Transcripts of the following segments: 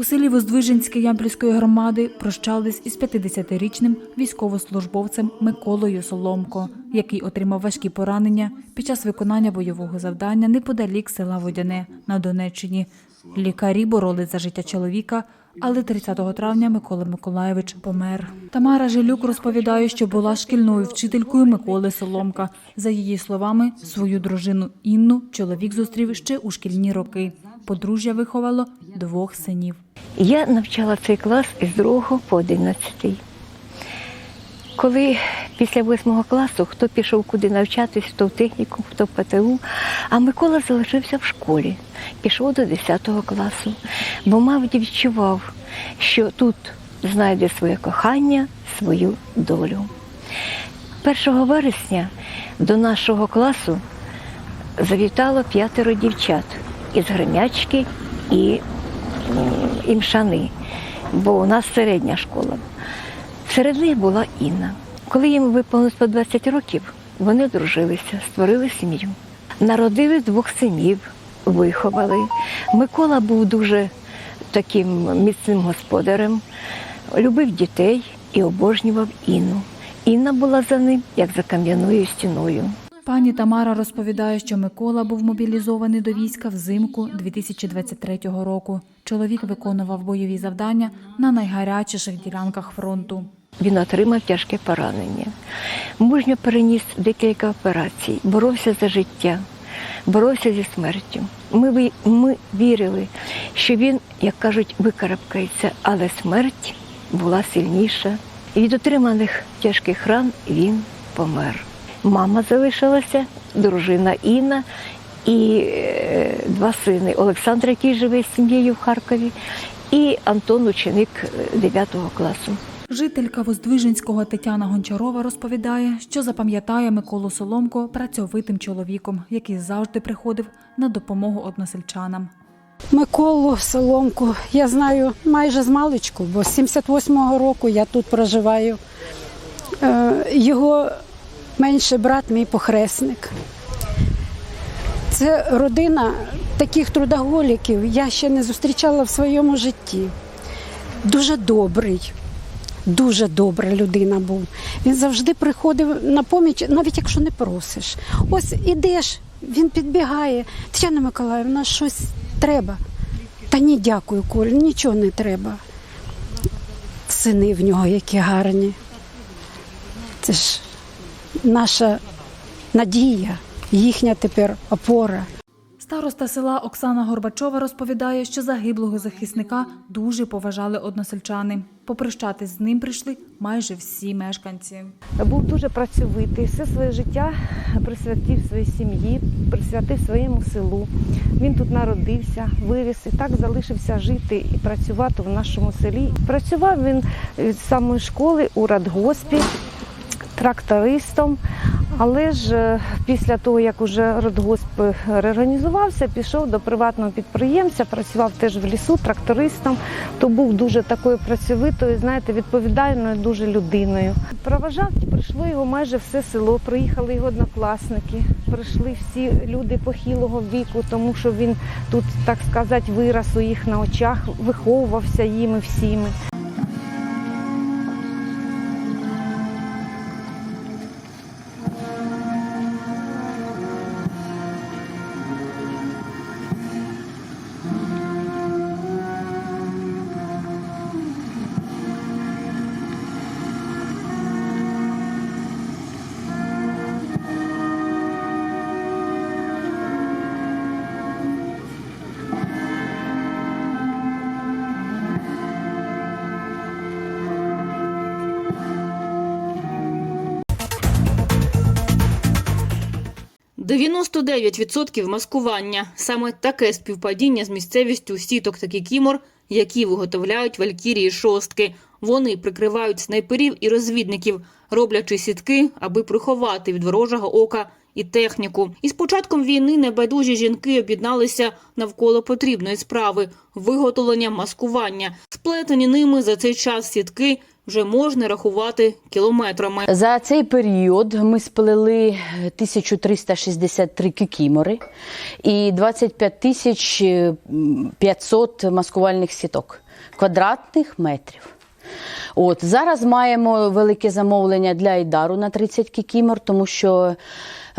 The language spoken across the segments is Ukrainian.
У селі Воздвиженське Ямпільської громади прощались із 50-річним військовослужбовцем Миколою Соломко, який отримав важкі поранення під час виконання бойового завдання неподалік села Водяне на Донеччині. Лікарі боролись за життя чоловіка, але 30 травня Микола Миколаєвич помер. Тамара Жилюк розповідає, що була шкільною вчителькою Миколи Соломка. За її словами, свою дружину Інну чоловік зустрів ще у шкільні роки. Подружжя виховало двох синів. Я навчала цей клас із 2 по 11. Коли після 8 класу хто пішов куди навчатись, хто в техніку, хто в ПТУ, а Микола залишився в школі, пішов до 10 класу, бо мав відчував, що тут знайде своє кохання, свою долю. 1 вересня до нашого класу завітало п'ятеро дівчат із Гремячки і і мшани, бо у нас середня школа. Серед них була Інна. Коли їм виповнилось по 20 років, вони дружилися, створили сім'ю. Народили двох синів, виховали. Микола був дуже таким міцним господарем, любив дітей і обожнював Інну. Інна була за ним, як за кам'яною стіною. Пані Тамара розповідає, що Микола був мобілізований до війська взимку 2023 року. Чоловік виконував бойові завдання на найгарячіших ділянках фронту. Він отримав тяжке поранення. Мужньо переніс декілька операцій, боровся за життя, боровся зі смертю. Ми, ми вірили, що він, як кажуть, викарабкається, але смерть була сильніша. І від отриманих тяжких ран він помер. Мама залишилася, дружина Інна і е, два сини Олександр, який живе з сім'єю в Харкові, і Антон, ученик 9 класу. Жителька Воздвиженського Тетяна Гончарова розповідає, що запам'ятає Миколу Соломко працьовитим чоловіком, який завжди приходив на допомогу односельчанам. Миколу Соломку я знаю майже з маличку, бо з 78-го року я тут проживаю. Е, Його менший брат, мій похресник. Це родина таких трудоголіків я ще не зустрічала в своєму житті. Дуже добрий, дуже добра людина був. Він завжди приходив на поміч, навіть якщо не просиш. Ось ідеш, він підбігає. Тетяна Миколаївна, щось треба. Та ні, дякую, Коль, нічого не треба. Сини в нього які гарні. Це ж наша надія, їхня тепер опора. Староста села Оксана Горбачова розповідає, що загиблого захисника дуже поважали односельчани. Попрощатись з ним прийшли майже всі мешканці. був дуже працьовитий, все своє життя присвятив своїй сім'ї, присвятив своєму селу. Він тут народився, виріс і так залишився жити і працювати в нашому селі. Працював він від самої школи у радгоспі трактористом. Але ж е, після того, як уже радгосп реорганізувався, пішов до приватного підприємця, працював теж в лісу трактористом, то був дуже такою працьовитою, знаєте, відповідальною дуже людиною. Проважав, прийшло його майже все село, приїхали його однокласники, прийшли всі люди похилого віку, тому що він тут, так сказати, вираз у їх на очах, виховувався їми всіми. – 99% маскування. Саме таке співпадіння з місцевістю сіток та кікімор, які виготовляють валькірії шостки. Вони прикривають снайперів і розвідників, роблячи сітки, аби приховати від ворожого ока і техніку. І з початком війни небайдужі жінки об'єдналися навколо потрібної справи виготовлення маскування. Сплетені ними за цей час сітки вже можна рахувати кілометрами. За цей період ми сплели 1363 кікімори і 25 тисяч 500 маскувальних сіток. квадратних метрів. От зараз маємо велике замовлення для Айдару на 30 кікімор, тому що е,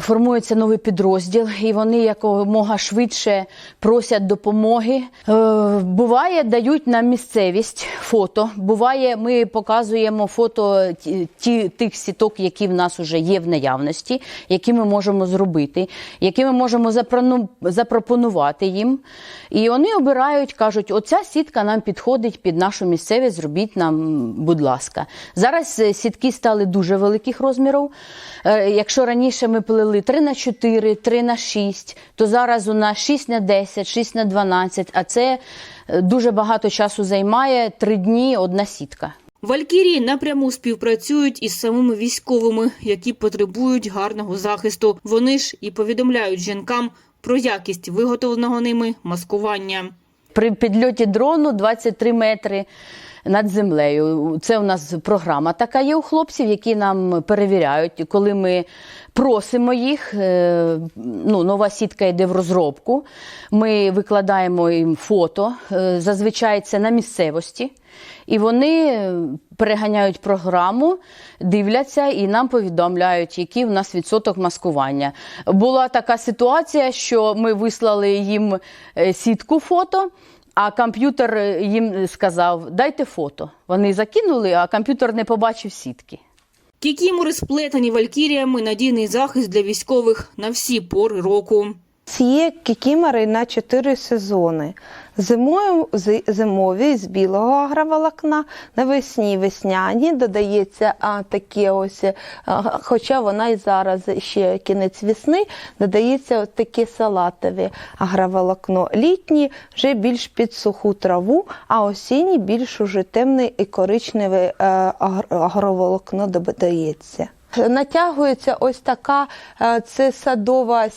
формується новий підрозділ, і вони якомога швидше просять допомоги. Е, буває, дають нам місцевість фото. Буває, ми показуємо фото ті, тих сіток, які в нас вже є в наявності, які ми можемо зробити, які ми можемо запропонувати їм. І вони обирають, кажуть, оця сітка нам підходить під нашу місцевість, зробіть нам, будь ласка. Зараз е, сітки стали дуже великих розмірів. Е, Якщо раніше ми плели 3 на 4, 3 на 6, то зараз у нас 6 на 10, 6 на 12, а це е, дуже багато часу займає 3 дні одна сітка. Валькірії напряму співпрацюють із самими військовими, які потребують гарного захисту. Вони ж і повідомляють жінкам про якість виготовленого ними маскування. При підльоті дрону 23 метри над землею. Це у нас програма така є у хлопців, які нам перевіряють, коли ми просимо їх. е, Ну, нова сітка йде в розробку. Ми викладаємо їм фото. е, Зазвичай це на місцевості. І вони переганяють програму, дивляться і нам повідомляють, який в нас відсоток маскування. Була така ситуація, що ми вислали їм е, сітку фото. А комп'ютер е, їм сказав: дайте фото. Вони закинули, а комп'ютер не побачив сітки. Кікімори сплетені валькіріями надійний захист для військових на всі пори року. Ці кікімори на чотири сезони. Зимою зи- зимові з білого агроволокна, навесні весняні додається а, таке ось, а, хоча вона і зараз ще кінець весни, додається от таке салатове агроволокно. Літні вже більш під суху траву, а осінні більш уже темне і коричневе е, агроволокно додається. Натягується ось така е, це садова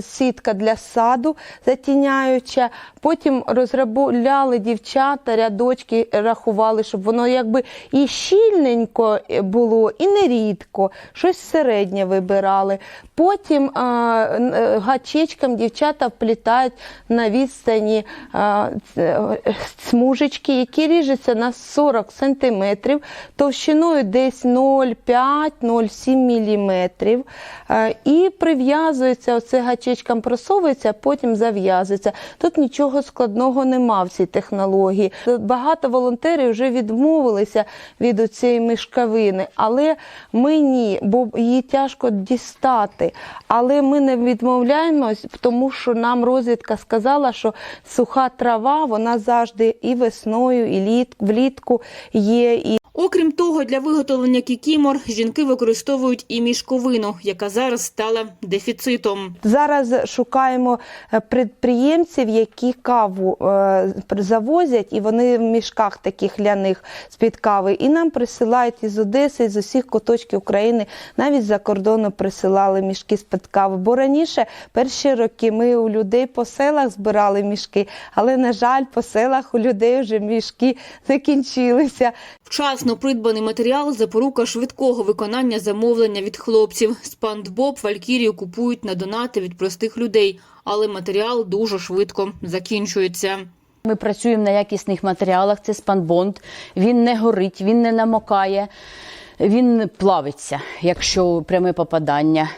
сітка для саду затіняюча. Потім розробляли дівчата, рядочки рахували, щоб воно якби і щільненько було, і нерідко, щось середнє вибирали. Потім е, е, гачечком дівчата вплітають на відстані е, е, смужечки, які ріжуться на 40 сантиметрів, товщиною десь 0,5-0,7 міліметрів. Е, І прив'язується, оце гачечком просовується, потім зав'язується. Тут нічого складного нема в цій технології. Багато волонтерів вже відмовилися від цієї мішковини, але ми ні, бо її тяжко дістати. Але ми не відмовляємось, тому що нам розвідка сказала, що суха трава вона завжди і весною, і літ, влітку є. І Окрім того, для виготовлення кікімор жінки використовують і мішковину, яка зараз стала дефіцитом. Зараз шукаємо е, підприємців, які каву е, завозять, і вони в мішках таких ляних з-під кави. І нам присилають із Одеси, з усіх куточків України, навіть за кордону присилали мішки з-під кави. Бо раніше, перші роки, ми у людей по селах збирали мішки, але, на жаль, по селах у людей вже мішки закінчилися. Вчасно придбаний матеріал – запорука швидкого виконання замовлення від хлопців. Спандбоб Валькірію купують на донати від простих людей, але матеріал дуже швидко закінчується. Ми працюємо на якісних матеріалах, це спанбонд. Він не горить, він не намокає, він плавиться, якщо пряме попадання.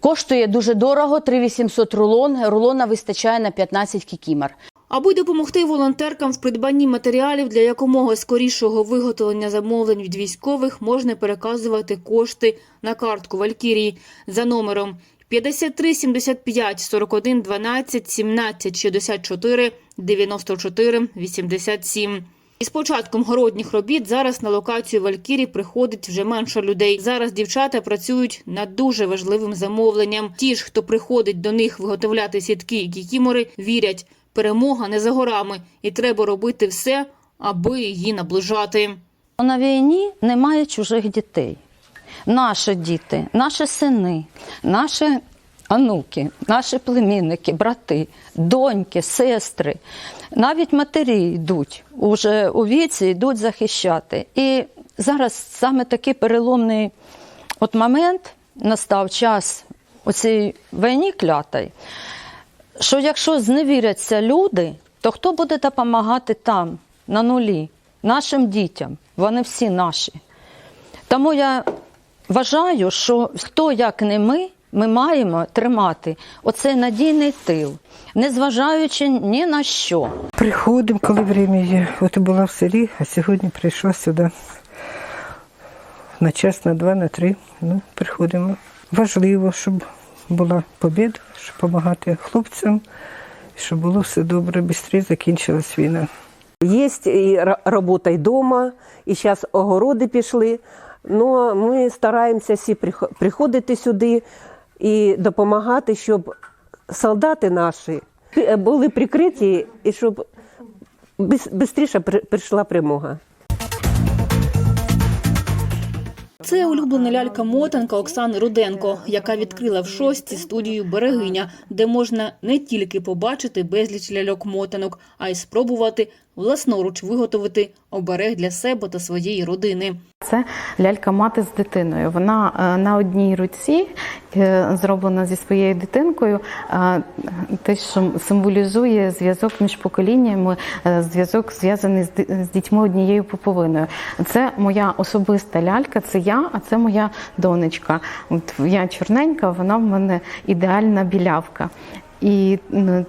Коштує дуже дорого, 3800 рулон. Рулона вистачає на 15 кікімар. Аби допомогти волонтеркам в придбанні матеріалів для якомога скорішого виготовлення замовлень від військових, можна переказувати кошти на картку Валькірії за номером 53 75 41 12 17 64 94 87. Із початком городніх робіт зараз на локацію Валькірі приходить вже менше людей. Зараз дівчата працюють над дуже важливим замовленням. Ті ж, хто приходить до них виготовляти сітки і кікімори, вірять, перемога не за горами, і треба робити все, аби її наближати. На війні немає чужих дітей. Наші діти, наші сини, наші онуки, наші племінники, брати, доньки, сестри, навіть матері йдуть уже у віці, йдуть захищати. І зараз саме такий переломний от момент настав час у цій війні клятій, що якщо зневіряться люди, то хто буде допомагати там, на нулі нашим дітям. Вони всі наші. Тому я вважаю, що хто як не ми, ми маємо тримати оцей надійний тил, незважаючи ні на що. Приходимо, коли время є. От була в селі, а сьогодні прийшла сюди. На час, на два, на три. Ну, приходимо. Важливо, щоб була побіда, щоб допомагати хлопцям, щоб було все добре, швидше закінчилась війна. И ра- робота й дома, і зараз огороди пішли. Ну, ми стараємося всі прих- приходити сюди і допомагати, щоб солдати наші були прикриті і щоб швидше прийшла перемога. Це улюблена лялька-мотанка Оксани Руденко, яка відкрила в шості студію Берегиня, де можна не тільки побачити безліч ляльок-мотанок, а й спробувати власноруч виготовити оберег для себе та своєї родини. Це лялька мати з дитиною. Вона е, на одній руці е, зроблена зі своєю дитинкою. е, Те, що символізує зв'язок між поколіннями, зв'язок зв'язаний з дітьми однією поповиною. Це моя особиста лялька, це я, а це моя донечка. От я чорненька, вона в мене ідеальна білявка. І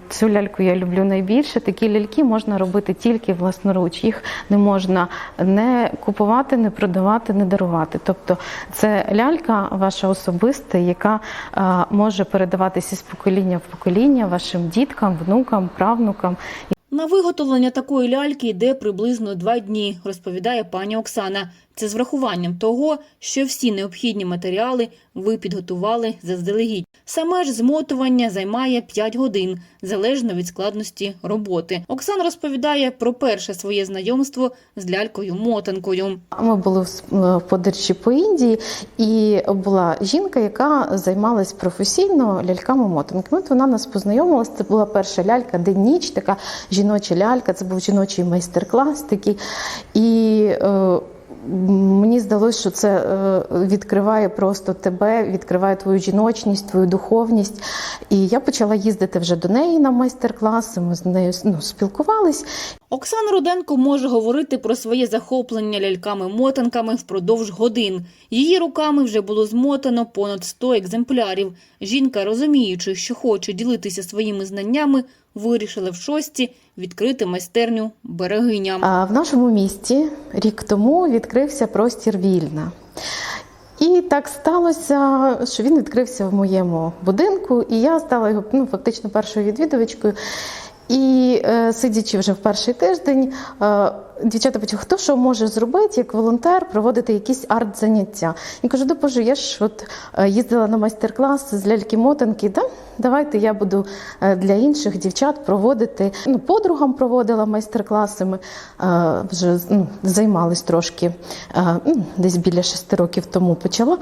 цю ляльку я люблю найбільше. Такі ляльки можна робити тільки власноруч. Їх не можна не купувати, не продавати, не дарувати. Тобто це лялька ваша особиста, яка е, може передаватися з покоління в покоління вашим діткам, внукам, правнукам. На виготовлення такої ляльки йде приблизно два дні, розповідає пані Оксана. Це з врахуванням того, що всі необхідні матеріали ви підготували заздалегідь. Саме ж змотування займає 5 годин, залежно від складності роботи. Оксана розповідає про перше своє знайомство з лялькою-мотанкою. Ми були в с- подорожі по Індії, і була жінка, яка займалась професійно ляльками-мотанками. От вона нас познайомила. Це була перша лялька день-ніч, така жіноча лялька. Це був жіночий майстер-клас такий. І е, Мені здалося, що це е, відкриває просто тебе, відкриває твою жіночність, твою духовність. І я почала їздити вже до неї на майстер-класи. Ми з нею ну, спілкувались. Оксана Руденко може говорити про своє захоплення ляльками-мотанками впродовж годин. Її руками вже було змотано понад 100 екземплярів. Жінка, розуміючи, що хоче ділитися своїми знаннями, вирішила в шості відкрити майстерню берегиня. А в нашому місті рік тому відкрився простір вільна. І так сталося, що він відкрився в моєму будинку, і я стала його ну, фактично першою відвідувачкою. І е, сидячи вже в перший тиждень, е, дівчата почали, хто що може зробити, як волонтер, проводити якісь арт-заняття. Я кажу, да я ж от е, їздила на майстер-клас з ляльки-мотанки, да? давайте я буду е, для інших дівчат проводити. Ну, подругам проводила майстер-класи, ми е, вже ну, займались трошки, ну, десь біля шести років тому почала.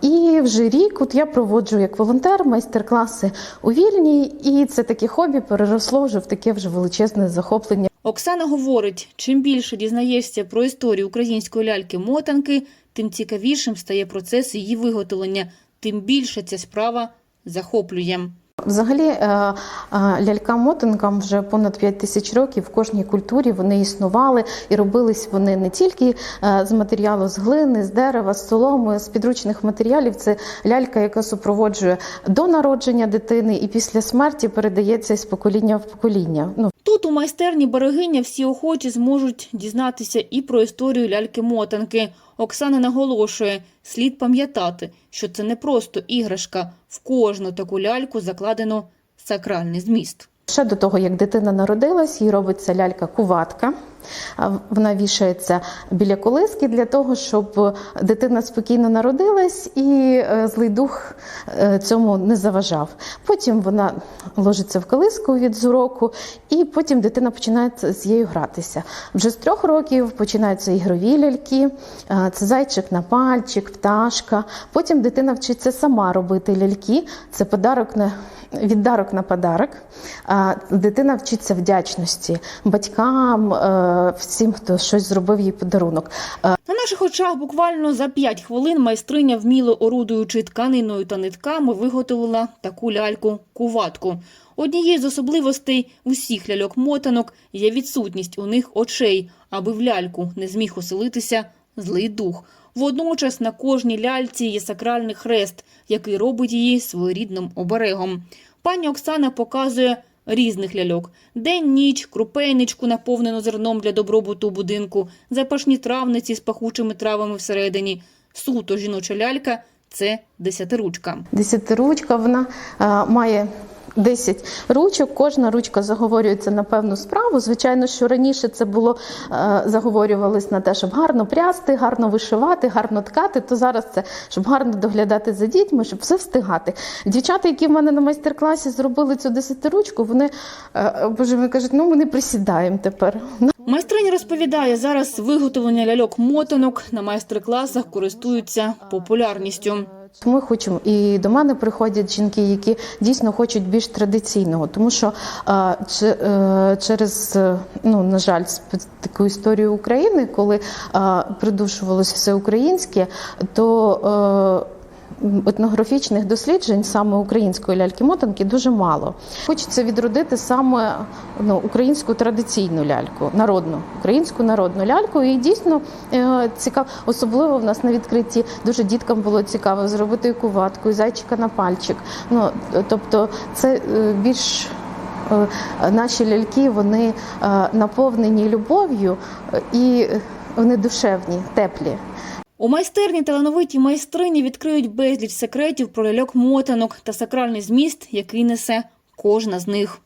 І вже рік от я проводжу як волонтер майстер-класи у вільній, і це таке хобі переросло вже в таке вже величезне захоплення. Оксана говорить, чим більше дізнаєшся про історію української ляльки-мотанки, тим цікавішим стає процес її виготовлення, тим більше ця справа захоплює. Взагалі, е, е, лялькам-мотанкам вже понад 5 тисяч років в кожній культурі вони існували і робились вони не тільки е, з матеріалу з глини, з дерева, з соломи, з підручних матеріалів. Це лялька, яка супроводжує до народження дитини і після смерті передається з покоління в покоління. Ну, Тут у майстерні берегиня всі охочі зможуть дізнатися і про історію ляльки-мотанки. Оксана наголошує, слід пам'ятати, що це не просто іграшка. В кожну таку ляльку закладено сакральний зміст. Ще до того, як дитина народилась, їй робиться лялька-куватка. Вона вішається біля колиски для того, щоб дитина спокійно народилась і е, злий дух е, цьому не заважав. Потім вона ложиться в колиску від зуроку, і потім дитина починає з нею гратися. Вже з трьох років починаються ігрові ляльки, е, це зайчик на пальчик, пташка. Потім дитина вчиться сама робити ляльки. Це подарок на віддарок на подарок. Дитина вчиться вдячності батькам, е, е, всім, хто щось зробив їй подарунок. На наших очах буквально за 5 хвилин майстриня, вміло орудуючи тканиною та нитками, виготовила таку ляльку-куватку. Однією з особливостей усіх ляльок-мотанок є відсутність у них очей, аби в ляльку не зміг оселитися злий дух. Водночас на кожній ляльці є сакральний хрест, який робить її своєрідним оберегом. Пані Оксана показує різних ляльок: день-ніч, крупейничку, наповнену зерном для добробуту будинку, запашні травниці з пахучими травами всередині. Суто жіноча лялька це десятиручка. Десятиручка вона е, має 10 ручок. Кожна ручка заговорюється на певну справу. Звичайно, що раніше це було е, заговорювались на те, щоб гарно прясти, гарно вишивати, гарно ткати. То зараз це щоб гарно доглядати за дітьми, щоб все встигати. Дівчата, які в мене на майстер-класі зробили цю десятиручку, вони е, боже вони кажуть, ну ми не присідаємо тепер. Майстриня розповідає, зараз виготовлення ляльок-мотанок на майстер-класах користуються популярністю. Ми хочемо і до мене приходять жінки, які дійсно хочуть більш традиційного, тому що е, че- е, через е, ну на жаль, таку історію України, коли е, придушувалося все українське, то е, Етнографічних досліджень саме української ляльки-мотанки дуже мало. Хочеться відродити саме ну, українську традиційну ляльку, народну українську народну ляльку. І дійсно е, цікаво, особливо в нас на відкритті дуже діткам було цікаво зробити і куватку, і зайчика на пальчик. Ну тобто, це е, більш е, наші ляльки вони наповнені любов'ю і вони душевні, теплі. У майстерні талановиті майстрині відкриють безліч секретів про ляльок-мотанок та сакральний зміст, який несе кожна з них.